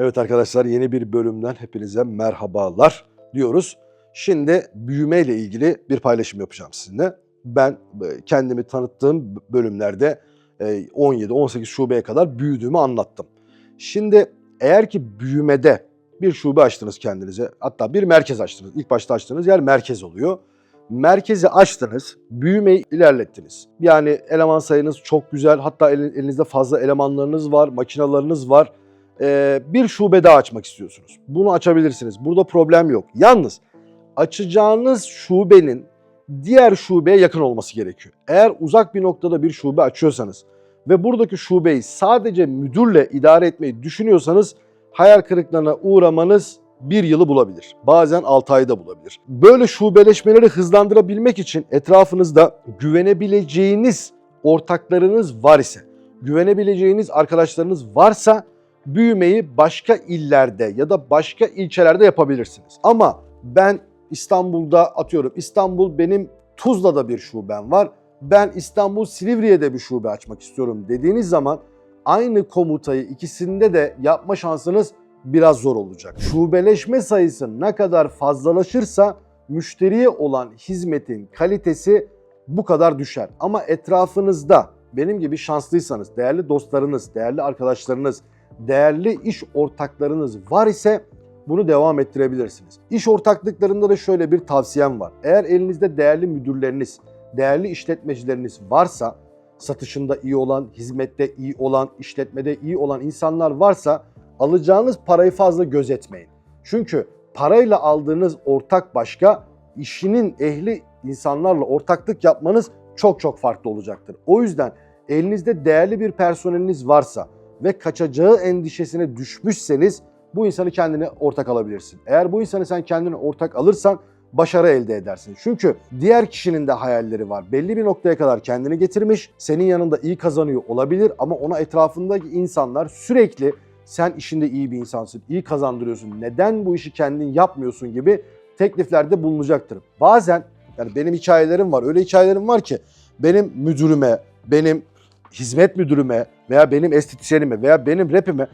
Evet arkadaşlar yeni bir bölümden hepinize merhabalar diyoruz. Şimdi büyüme ile ilgili bir paylaşım yapacağım sizinle. Ben e, kendimi tanıttığım bölümlerde e, 17-18 şubeye kadar büyüdüğümü anlattım. Şimdi eğer ki büyümede bir şube açtınız kendinize, hatta bir merkez açtınız. İlk başta açtığınız yer merkez oluyor. Merkezi açtınız, büyümeyi ilerlettiniz. Yani eleman sayınız çok güzel, hatta el- elinizde fazla elemanlarınız var, makinalarınız var. Ee, bir şube daha açmak istiyorsunuz. Bunu açabilirsiniz. Burada problem yok. Yalnız açacağınız şubenin diğer şubeye yakın olması gerekiyor. Eğer uzak bir noktada bir şube açıyorsanız ve buradaki şubeyi sadece müdürle idare etmeyi düşünüyorsanız hayal kırıklığına uğramanız bir yılı bulabilir. Bazen 6 ayda bulabilir. Böyle şubeleşmeleri hızlandırabilmek için etrafınızda güvenebileceğiniz ortaklarınız var ise, güvenebileceğiniz arkadaşlarınız varsa büyümeyi başka illerde ya da başka ilçelerde yapabilirsiniz. Ama ben İstanbul'da atıyorum İstanbul benim Tuzla'da bir şubem var. Ben İstanbul Silivri'ye bir şube açmak istiyorum dediğiniz zaman aynı komutayı ikisinde de yapma şansınız biraz zor olacak. Şubeleşme sayısı ne kadar fazlalaşırsa müşteriye olan hizmetin kalitesi bu kadar düşer. Ama etrafınızda benim gibi şanslıysanız, değerli dostlarınız, değerli arkadaşlarınız, değerli iş ortaklarınız var ise bunu devam ettirebilirsiniz. İş ortaklıklarında da şöyle bir tavsiyem var. Eğer elinizde değerli müdürleriniz, değerli işletmecileriniz varsa, satışında iyi olan, hizmette iyi olan, işletmede iyi olan insanlar varsa alacağınız parayı fazla gözetmeyin. Çünkü parayla aldığınız ortak başka, işinin ehli insanlarla ortaklık yapmanız çok çok farklı olacaktır. O yüzden elinizde değerli bir personeliniz varsa ve kaçacağı endişesine düşmüşseniz bu insanı kendine ortak alabilirsin. Eğer bu insanı sen kendine ortak alırsan başarı elde edersin. Çünkü diğer kişinin de hayalleri var. Belli bir noktaya kadar kendini getirmiş, senin yanında iyi kazanıyor olabilir ama ona etrafındaki insanlar sürekli sen işinde iyi bir insansın, iyi kazandırıyorsun, neden bu işi kendin yapmıyorsun gibi tekliflerde bulunacaktır. Bazen yani benim hikayelerim var, öyle hikayelerim var ki benim müdürüme, benim hizmet müdürüme veya benim estetisyenime veya benim rapime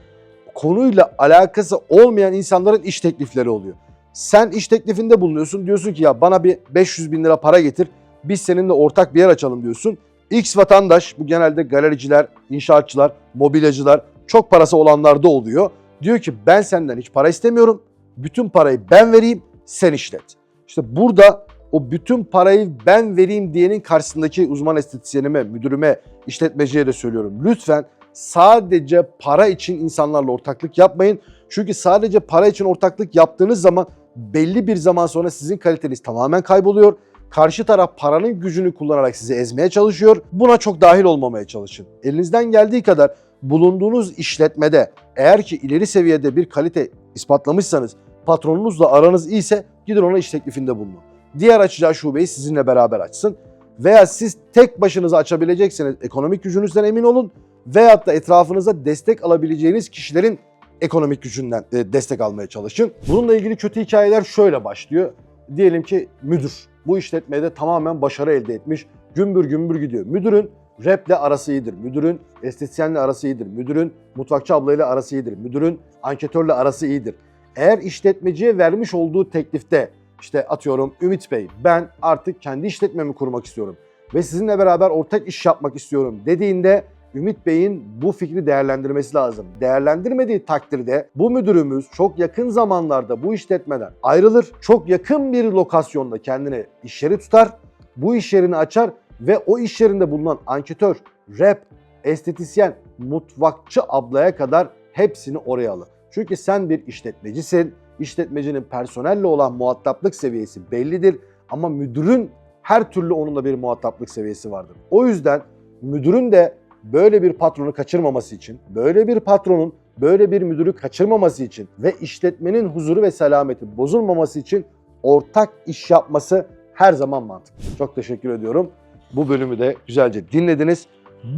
konuyla alakası olmayan insanların iş teklifleri oluyor. Sen iş teklifinde bulunuyorsun diyorsun ki ya bana bir 500 bin lira para getir biz seninle ortak bir yer açalım diyorsun. X vatandaş bu genelde galericiler, inşaatçılar, mobilyacılar çok parası olanlar da oluyor. Diyor ki ben senden hiç para istemiyorum. Bütün parayı ben vereyim sen işlet. İşte burada o bütün parayı ben vereyim diyenin karşısındaki uzman estetisyenime, müdürüme, işletmeciye de söylüyorum. Lütfen sadece para için insanlarla ortaklık yapmayın. Çünkü sadece para için ortaklık yaptığınız zaman belli bir zaman sonra sizin kaliteniz tamamen kayboluyor. Karşı taraf paranın gücünü kullanarak sizi ezmeye çalışıyor. Buna çok dahil olmamaya çalışın. Elinizden geldiği kadar bulunduğunuz işletmede eğer ki ileri seviyede bir kalite ispatlamışsanız, patronunuzla aranız iyiyse gidin ona iş teklifinde bulunun. Diğer açacağı şubeyi sizinle beraber açsın. Veya siz tek başınıza açabilecekseniz ekonomik gücünüzden emin olun. Veyahut da etrafınıza destek alabileceğiniz kişilerin ekonomik gücünden e, destek almaya çalışın. Bununla ilgili kötü hikayeler şöyle başlıyor. Diyelim ki müdür bu işletmede tamamen başarı elde etmiş. Gümbür gümbür gidiyor. Müdürün raple arası iyidir. Müdürün estetisyenle arası iyidir. Müdürün mutfakçı ablayla arası iyidir. Müdürün anketörle arası iyidir. Eğer işletmeciye vermiş olduğu teklifte işte atıyorum Ümit Bey ben artık kendi işletmemi kurmak istiyorum ve sizinle beraber ortak iş yapmak istiyorum dediğinde Ümit Bey'in bu fikri değerlendirmesi lazım. Değerlendirmediği takdirde bu müdürümüz çok yakın zamanlarda bu işletmeden ayrılır. Çok yakın bir lokasyonda kendine iş yeri tutar. Bu iş yerini açar ve o iş yerinde bulunan anketör, rap, estetisyen, mutfakçı ablaya kadar hepsini oraya alır. Çünkü sen bir işletmecisin. İşletmecinin personelle olan muhataplık seviyesi bellidir ama müdürün her türlü onunla bir muhataplık seviyesi vardır. O yüzden müdürün de böyle bir patronu kaçırmaması için, böyle bir patronun böyle bir müdürü kaçırmaması için ve işletmenin huzuru ve selameti bozulmaması için ortak iş yapması her zaman mantıklı. Çok teşekkür ediyorum. Bu bölümü de güzelce dinlediniz.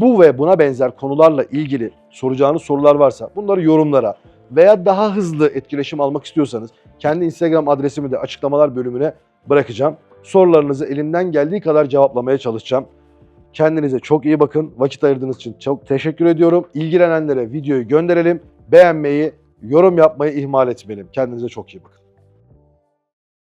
Bu ve buna benzer konularla ilgili soracağınız sorular varsa bunları yorumlara veya daha hızlı etkileşim almak istiyorsanız kendi Instagram adresimi de açıklamalar bölümüne bırakacağım. Sorularınızı elimden geldiği kadar cevaplamaya çalışacağım. Kendinize çok iyi bakın. Vakit ayırdığınız için çok teşekkür ediyorum. İlgilenenlere videoyu gönderelim. Beğenmeyi, Yorum yapmayı ihmal etmeyelim. Kendinize çok iyi bakın.